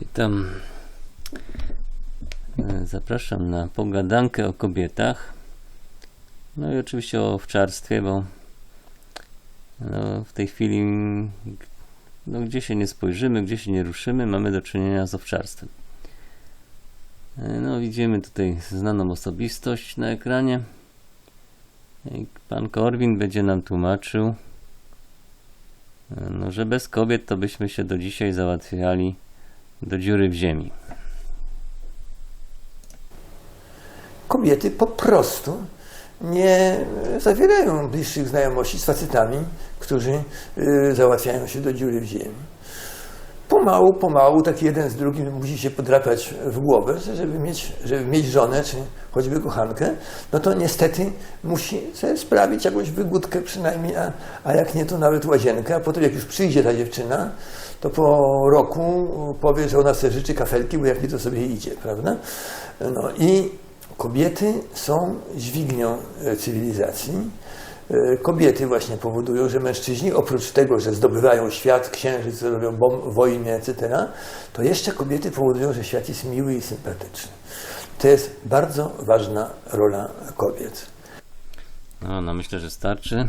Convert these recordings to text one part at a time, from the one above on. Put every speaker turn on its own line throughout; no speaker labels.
Witam. E, Zapraszam na pogadankę o kobietach. No i oczywiście o owczarstwie, bo no, w tej chwili, no, gdzie się nie spojrzymy, gdzie się nie ruszymy, mamy do czynienia z owczarstwem. E, No, widzimy tutaj znaną osobistość na ekranie. I Pan Korwin będzie nam tłumaczył, e, no, że bez kobiet to byśmy się do dzisiaj załatwiali do dziury w ziemi.
kobiety po prostu nie zawierają bliższych znajomości z facetami, którzy y, załatwiają się do dziury w ziemi. Pomału, pomału, taki jeden z drugim musi się podrapać w głowę, żeby mieć, żeby mieć żonę, czy choćby kochankę, no to niestety musi sobie sprawić jakąś wygódkę przynajmniej, a, a jak nie, to nawet łazienkę, a potem jak już przyjdzie ta dziewczyna, to po roku powie, że ona sobie życzy kafelki, bo jak nie, to sobie idzie, prawda? No i kobiety są dźwignią e, cywilizacji. E, Kobiety właśnie powodują, że mężczyźni, oprócz tego, że zdobywają świat, księżyc, robią bom- wojny, etc., to jeszcze kobiety powodują, że świat jest miły i sympatyczny. To jest bardzo ważna rola kobiet.
No, no myślę, że starczy.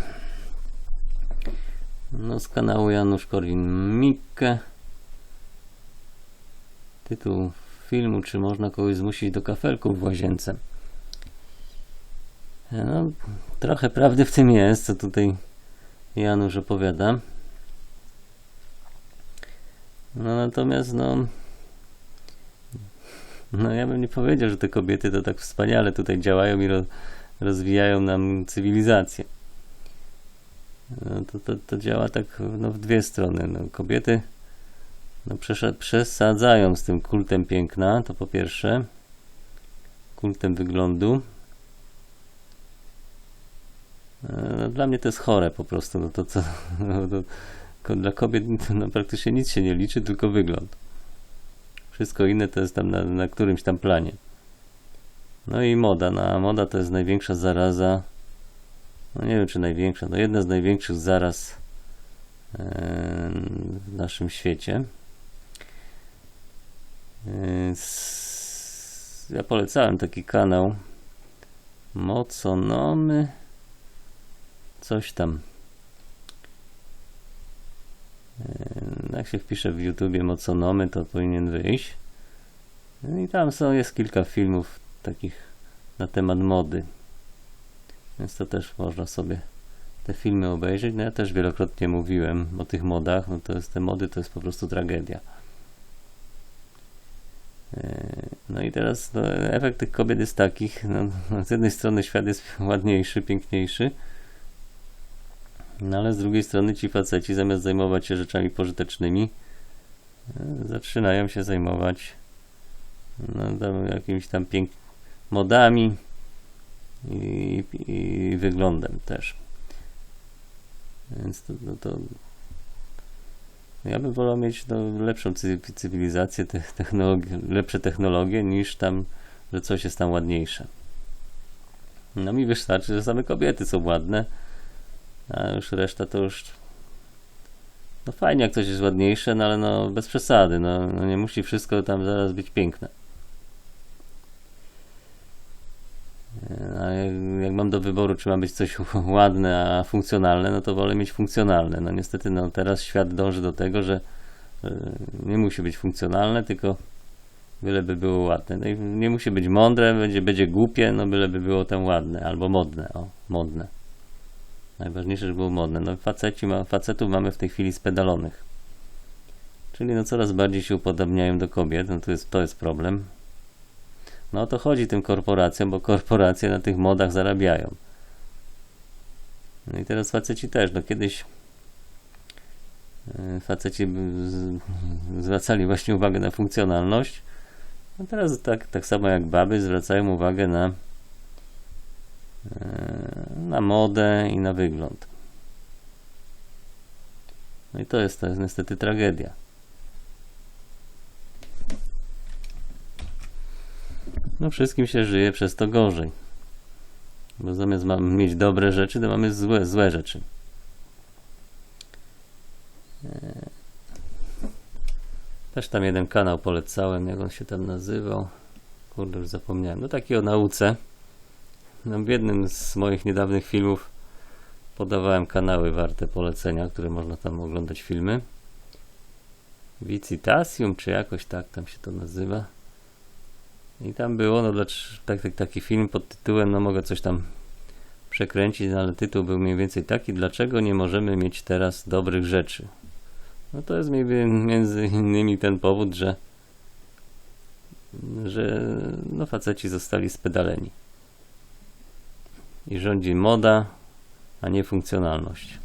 No z kanału Janusz Korwin-Mikke. Tytuł filmu, czy można kogoś zmusić do kafelków w łazience. No, trochę prawdy w tym jest, co tutaj Janusz opowiada. No natomiast no no ja bym nie powiedział, że te kobiety to tak wspaniale tutaj działają i ro, rozwijają nam cywilizację. No, to, to, to działa tak no, w dwie strony. No, kobiety no, przesadzają z tym kultem piękna, to po pierwsze. Kultem wyglądu. E, dla mnie to jest chore po prostu. No, to, co, no, to, dla kobiet no, praktycznie nic się nie liczy, tylko wygląd. Wszystko inne to jest tam na, na którymś tam planie. No i moda. No, a moda to jest największa zaraza. No nie wiem, czy największa. No jedna z największych zaraz e, w naszym świecie. E, Ja polecałem taki kanał Moconomy coś tam. E, Jak się wpisze w YouTubie Moconomy, to powinien wyjść. No I tam są, jest kilka filmów takich na temat mody. Więc to też można sobie te filmy obejrzeć. No ja też wielokrotnie mówiłem o tych modach. No to jest te mody to jest po prostu tragedia. E, No i teraz no, efekt tych kobiet jest takich, no, z jednej strony świat jest ładniejszy, piękniejszy, no ale z drugiej strony ci faceci zamiast zajmować się rzeczami pożytecznymi, e, zaczynają się zajmować no, tam, jakimiś tam pięk modami i, i wyglądem też. Więc to, to, to ja bym wolał mieć no, lepszą cy- cywilizację, te, lepsze technologie niż tam, że coś jest tam ładniejsze. No mi wystarczy, że same kobiety są ładne, a już reszta to już no fajnie jak coś jest ładniejsze, no ale no bez przesady, no, no nie musi wszystko tam zaraz być piękne. Jak, jak mam do wyboru, czy ma być coś ładne, a funkcjonalne, no to wolę mieć funkcjonalne. No niestety, no teraz świat dąży do tego, że e, nie musi być funkcjonalne, tylko byleby było ładne. No i nie musi być mądre, będzie, będzie głupie, no byleby było tam ładne, albo modne, o, modne. Najważniejsze, żeby było modne. No faceci ma, facetów mamy w tej chwili spedalonych. Czyli no coraz bardziej się upodobniają do kobiet, no to jest, to jest problem. No o to chodzi tym korporacjom, bo korporacje na tych modach zarabiają. No i teraz faceci też, no kiedyś e, faceci zwracali właśnie uwagę na funkcjonalność, a teraz tak, tak samo jak baby zwracają uwagę na na modę i na wygląd. No i to jest, to jest niestety tragedia. No wszystkim się żyje przez to gorzej. Bo zamiast mamy mieć dobre rzeczy, to mamy złe, złe rzeczy. E, Też tam jeden kanał polecałem, jak on się tam nazywał. Kurde, już zapomniałem. No taki o nauce. No, w jednym z moich niedawnych filmów podawałem kanały warte polecenia, które można tam oglądać filmy. Vicitasium, czy jakoś tak tam się to nazywa. I tam było, no tak, tak, taki film pod tytułem, no mogę coś tam przekręcić, no, ale tytuł był mniej więcej taki, dlaczego nie możemy mieć teraz dobrych rzeczy. No to jest między innymi ten powód, że że no faceci zostali spedaleni. I rządzi moda, a nie funkcjonalność.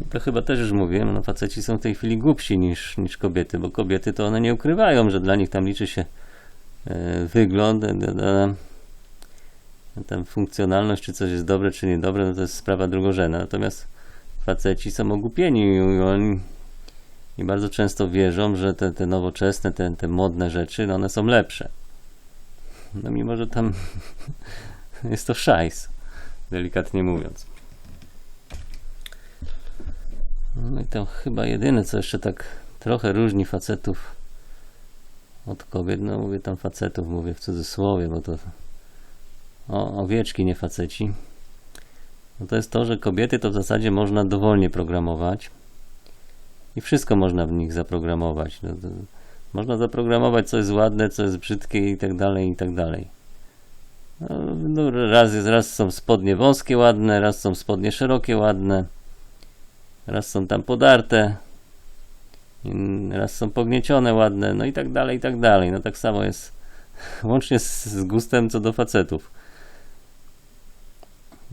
I to chyba też już mówiłem, no faceci są w tej chwili głupsi niż, niż kobiety, bo kobiety to one nie ukrywają, że dla nich tam liczy się e, wygląd, e, tam funkcjonalność, czy coś jest dobre, czy niedobre, no to jest sprawa drugorzędna. Natomiast faceci są ogłupieni i oni i bardzo często wierzą, że te, te nowoczesne, te, te modne rzeczy, no one są lepsze. No mimo, że tam jest to szajs, delikatnie mówiąc. No i to chyba jedyne, co jeszcze tak trochę różni facetów od kobiet, no mówię tam facetów, mówię w cudzysłowie, bo to o, owieczki, nie faceci. No to jest to, że kobiety to w zasadzie można dowolnie programować i wszystko można w nich zaprogramować. No, to, można zaprogramować, co jest ładne, co jest brzydkie i tak dalej, i tak dalej. No, no, raz, jest- raz są spodnie wąskie ładne, raz są spodnie szerokie ładne, raz są tam podarte, raz są pogniecione ładne, no i tak dalej, i tak dalej. No tak samo jest łącznie z, z gustem co do facetów.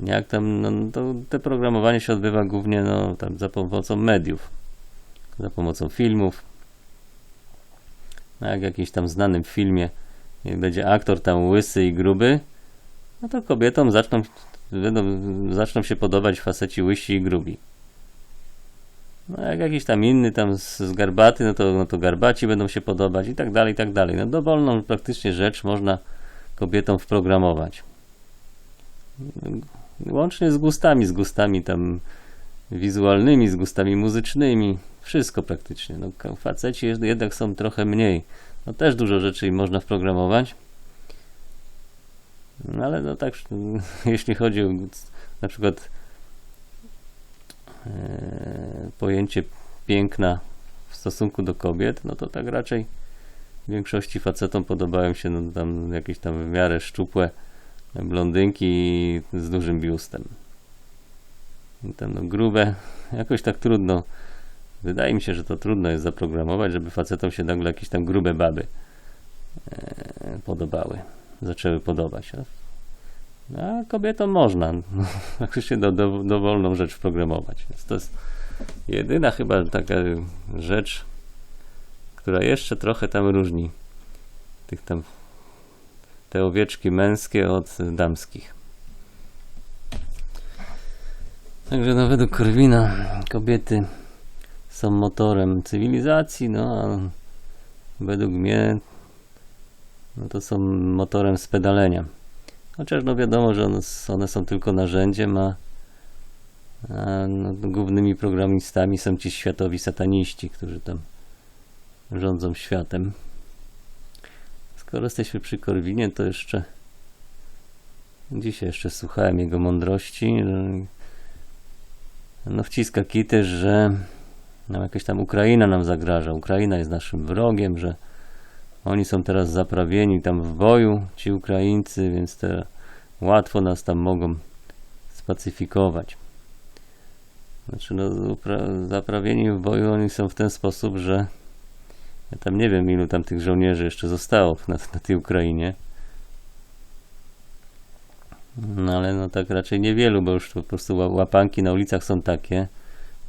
Jak tam, no, no to te programowanie się odbywa głównie no, tam za pomocą mediów za pomocą filmów. Jak w jakimś tam znanym filmie będzie aktor tam łysy i gruby, no to kobietom zaczną, będą, zaczną się podobać faceci łysi i grubi. No jak jakiś tam inny tam z, z garbaty, no to, no to garbaci będą się podobać i tak dalej, i tak dalej. No dowolną praktycznie rzecz można kobietom wprogramować. Łącznie z gustami, z gustami tam wizualnymi, z gustami muzycznymi, wszystko praktycznie. No, faceci jed- jednak są trochę mniej. No też dużo rzeczy im można wprogramować. No ale no tak, jeśli chodzi o na przykład e, pojęcie piękna w stosunku do kobiet, no to tak raczej większości facetom podobają się no, tam jakieś tam w miarę szczupłe blondynki z dużym biustem. I Tam no, grube, jakoś tak trudno. Wydaje mi się, że to trudno jest zaprogramować, żeby facetom się nagle jakieś tam grube baby e, podobały, zaczęły podobać. A, a kobietom można no, faktycznie do, do, dowolną rzecz programować. Więc to jest jedyna chyba taka rzecz, która jeszcze trochę tam różni tych tam te owieczki męskie od damskich. Także no według Korwina kobiety są motorem cywilizacji, no a według mnie no to są motorem spedalenia. Chociaż no wiadomo, że one, one są tylko narzędziem, a, a no, głównymi programistami są ci światowi sataniści, którzy tam rządzą światem. Skoro jesteśmy przy Korwinie, to jeszcze dzisiaj jeszcze słuchałem jego mądrości. No wciska kity, że nam jakaś tam Ukraina nam zagraża. Ukraina jest naszym wrogiem, że oni są teraz zaprawieni tam w boju, ci Ukraińcy, więc te łatwo nas tam mogą spacyfikować. Znaczy, no, zaprawieni w boju oni są w ten sposób, że ja tam nie wiem, ilu tam tych żołnierzy jeszcze zostało na, na tej Ukrainie. No ale no tak raczej niewielu, bo już po prostu ła- łapanki na ulicach są takie,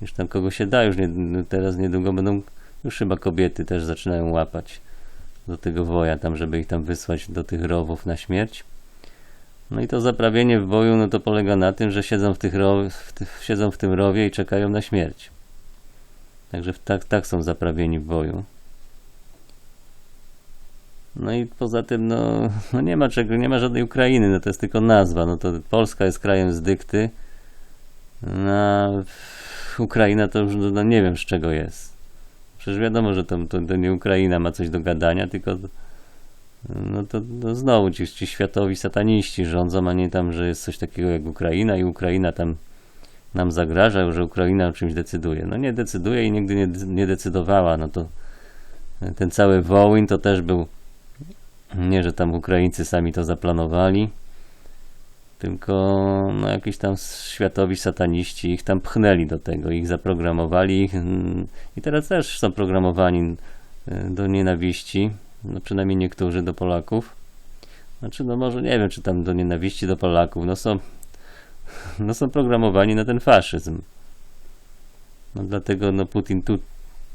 już tam kogo się da, już nie, teraz niedługo będą, już chyba kobiety też zaczynają łapać do tego woja tam, żeby ich tam wysłać do tych rowów na śmierć. No i to zaprawienie w boju, no to polega na tym, że siedzą w, tych ro, w, tych, siedzą w tym rowie i czekają na śmierć. Także tak, tak są zaprawieni w boju. No i poza tym, no, no nie ma czego, nie ma żadnej Ukrainy, no to jest tylko nazwa. No to Polska jest krajem z dykty, no, Ukraina to już no, nie wiem z czego jest. przecież wiadomo, że to, to, to nie Ukraina ma coś do gadania, tylko no to, to znowu ci, ci światowi sataniści rządzą, a nie tam, że jest coś takiego jak Ukraina i Ukraina tam nam zagraża, że Ukraina o czymś decyduje. No nie decyduje i nigdy nie, nie decydowała. No to ten cały Wołyń to też był nie, że tam Ukraińcy sami to zaplanowali, tylko no, jakiś tam światowi sataniści ich tam pchnęli do tego, ich zaprogramowali ich, mm, i teraz też są programowani y, do nienawiści, no przynajmniej niektórzy do Polaków. Znaczy, no może nie wiem, czy tam do nienawiści do Polaków, no są, no są programowani na ten faszyzm. No dlatego no Putin tu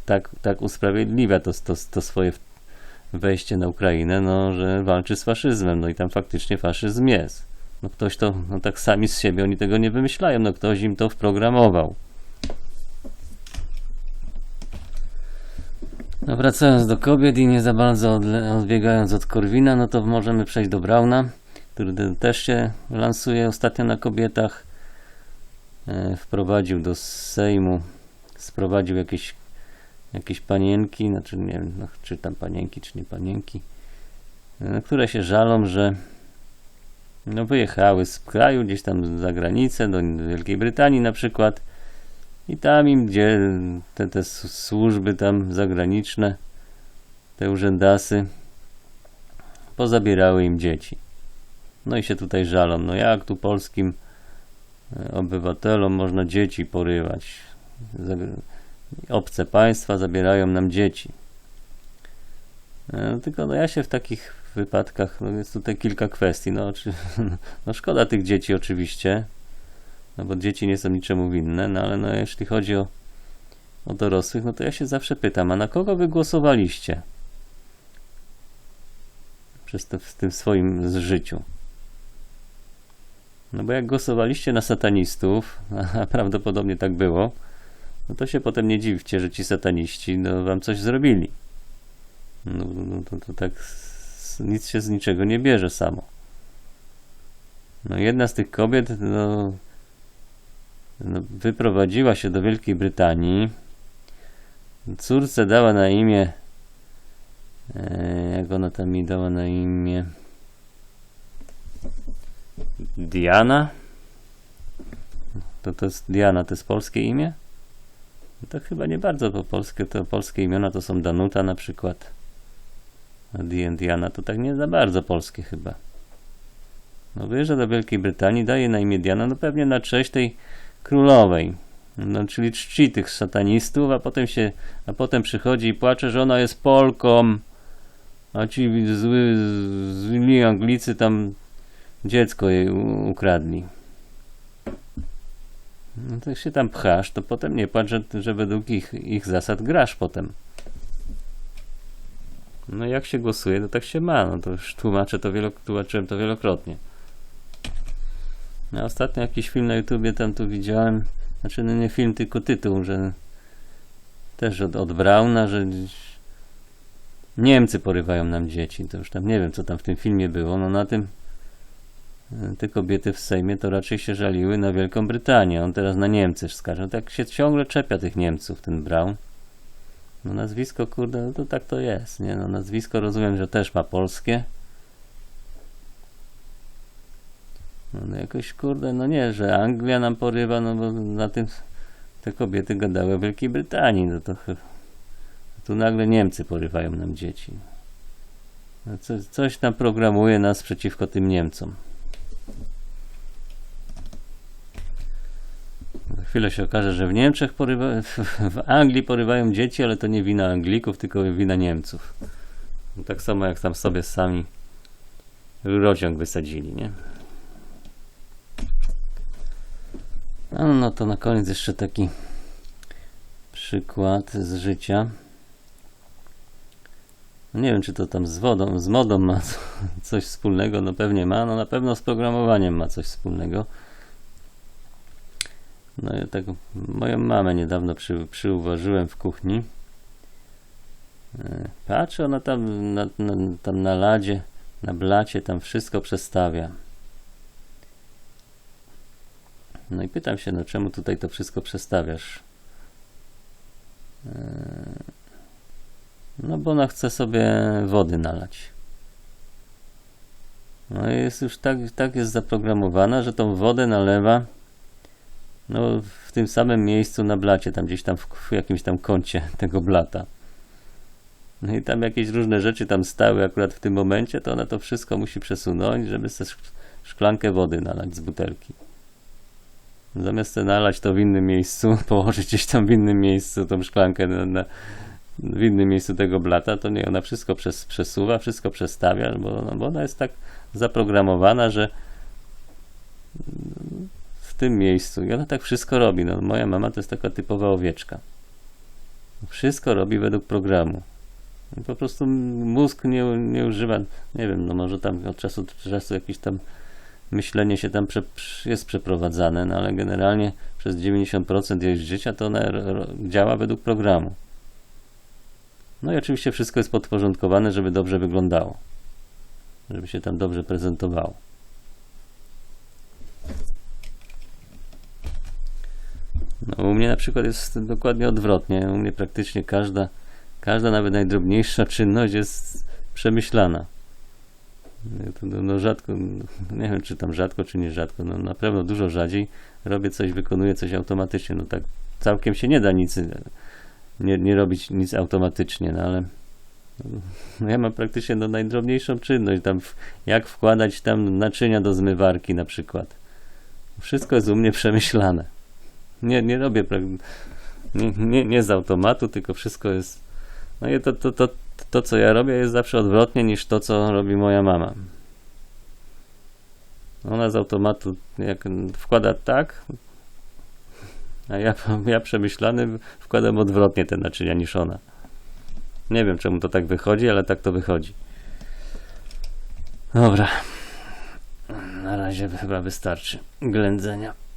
tak, tak usprawiedliwia to, to, to swoje wejście na Ukrainę, no, że walczy z faszyzmem, no i tam faktycznie faszyzm jest. No ktoś to, no tak sami z siebie, oni tego nie wymyślają, no ktoś im to wprogramował. No wracając do kobiet i nie za bardzo odbiegając od Korwina, no to możemy przejść do Brauna, który te- też się lansuje ostatnio na kobietach. E, wprowadził do Sejmu, sprowadził jakieś, jakieś panienki, znaczy nie wiem, no, czy tam panienki, czy nie panienki, e, które się żalą, że no wyjechały z kraju gdzieś tam za granicę, do Wielkiej Brytanii na przykład i tam im, gdzie te, te służby tam zagraniczne, te urzędasy pozabierały im dzieci. No i się tutaj żalą, no jak tu polskim e, obywatelom można dzieci porywać? Obce państwa zabierają nam dzieci. E, Tylko no ja się w takich wypadkach, no jest tutaj kilka kwestii. No, czy, no szkoda tych dzieci oczywiście, no bo dzieci nie są niczemu winne, no ale no jeśli chodzi o, o dorosłych, no to ja się zawsze pytam, a na kogo wy głosowaliście? Przez to, w tym swoim życiu. No bo jak głosowaliście na satanistów, a prawdopodobnie tak było, no to się potem nie dziwcie, że ci sataniści no, wam coś zrobili. No, no to, to tak nic się z niczego nie bierze samo. No jedna z tych kobiet no, no, wyprowadziła się do Wielkiej Brytanii. Córce dała na imię e, jak ona tam mi dała na imię Diana to to jest Diana, to jest polskie imię? To chyba nie bardzo po polskie, to polskie imiona to są Danuta na przykład. A Di- Diana to tak nie za bardzo polskie chyba. No wyjeżdża do Wielkiej Brytanii, daje na imię Diana, no pewnie na cześć tej królowej. No, czyli czci tych satanistów, a potem się, a potem przychodzi i płacze, że ona jest Polką, a ci zły, zli Anglicy tam dziecko jej ukradli. No to jak się tam pchasz, to potem nie patrz, że, że według ich, ich zasad grasz potem. No jak się głosuje, to tak się ma. No to już tłumaczę to wielo, tłumaczyłem to wielokrotnie. No, ostatnio jakiś film na YouTubie tam tu widziałem, znaczy no nie film, tylko tytuł, że też od, od Brauna, że Niemcy porywają nam dzieci. To już tam nie wiem, co tam w tym filmie było. No na tym e, te kobiety w Sejmie to raczej się żaliły na Wielką Brytanię. On teraz na Niemcy skarży. Tak się ciągle czepia tych Niemców, ten Braun. No nazwisko, kurde, no to tak to jest, nie? No nazwisko rozumiem, że też ma polskie. No, no jakoś, kurde, no nie, że Anglia nam porywa, no bo na tym te kobiety gadały o Wielkiej Brytanii, no to tu nagle Niemcy porywają nam dzieci. No co, coś tam programuje nas przeciwko tym Niemcom. Chwilę się okaże, że w Niemczech porywa, w Anglii porywają dzieci, ale to nie wina Anglików, tylko wina Niemców. No tak samo jak tam sobie sami rurociąg wysadzili, nie? No, no to na koniec jeszcze taki przykład z życia. Nie wiem, czy to tam z wodą, z modą ma co- coś wspólnego. No pewnie ma. No na pewno z programowaniem ma coś wspólnego. No ja tak moją mamę niedawno przy, przyuważyłem w kuchni. E, Patrzę, ona tam na, na, tam na ladzie, na blacie tam wszystko przestawia. No i pytam się, no czemu tutaj to wszystko przestawiasz? E, No bo ona chce sobie wody nalać. No i jest już tak, tak jest zaprogramowana, że tą wodę nalewa no, w tym samym miejscu na blacie, tam gdzieś tam w, w jakimś tam kącie tego blata. No i tam jakieś różne rzeczy tam stały akurat w tym momencie, to ona to wszystko musi przesunąć, żeby sobie szk- szklankę wody nalać z butelki. Zamiast nalać to w innym miejscu, położyć gdzieś tam w innym miejscu tą szklankę na, na, w innym miejscu tego blata, to nie, ona wszystko przes, przesuwa, wszystko przestawia, bo, no, bo ona jest tak zaprogramowana, że tym miejscu i ona tak wszystko robi. No, moja mama to jest taka typowa owieczka. Wszystko robi według programu. Po prostu mózg nie, nie używa, nie wiem, no może tam od czasu do czasu jakieś tam myślenie się tam prze, jest przeprowadzane, no ale generalnie przez 90% jej życia to ona działa według programu. No i oczywiście wszystko jest podporządkowane, żeby dobrze wyglądało. Żeby się tam dobrze prezentowało. No, u mnie na przykład jest dokładnie odwrotnie. U mnie praktycznie każda, każda nawet najdrobniejsza czynność jest przemyślana. No, no rzadko, nie wiem czy tam rzadko, czy nie rzadko, no na pewno dużo rzadziej robię coś, wykonuję coś automatycznie. No tak całkiem się nie da nic, nie, nie robić nic automatycznie, no ale no, ja mam praktycznie no, najdrobniejszą czynność, tam w, jak wkładać tam naczynia do zmywarki na przykład. Wszystko jest u mnie przemyślane. Nie, nie robię nie, nie, nie z automatu, tylko wszystko jest. No i to, to, to, to, co ja robię, jest zawsze odwrotnie niż to, co robi moja mama. Ona z automatu jak wkłada tak, a ja, ja przemyślany wkładam odwrotnie te naczynia niż ona. Nie wiem, czemu to tak wychodzi, ale tak to wychodzi. Dobra. Na razie chyba wystarczy ględzenia.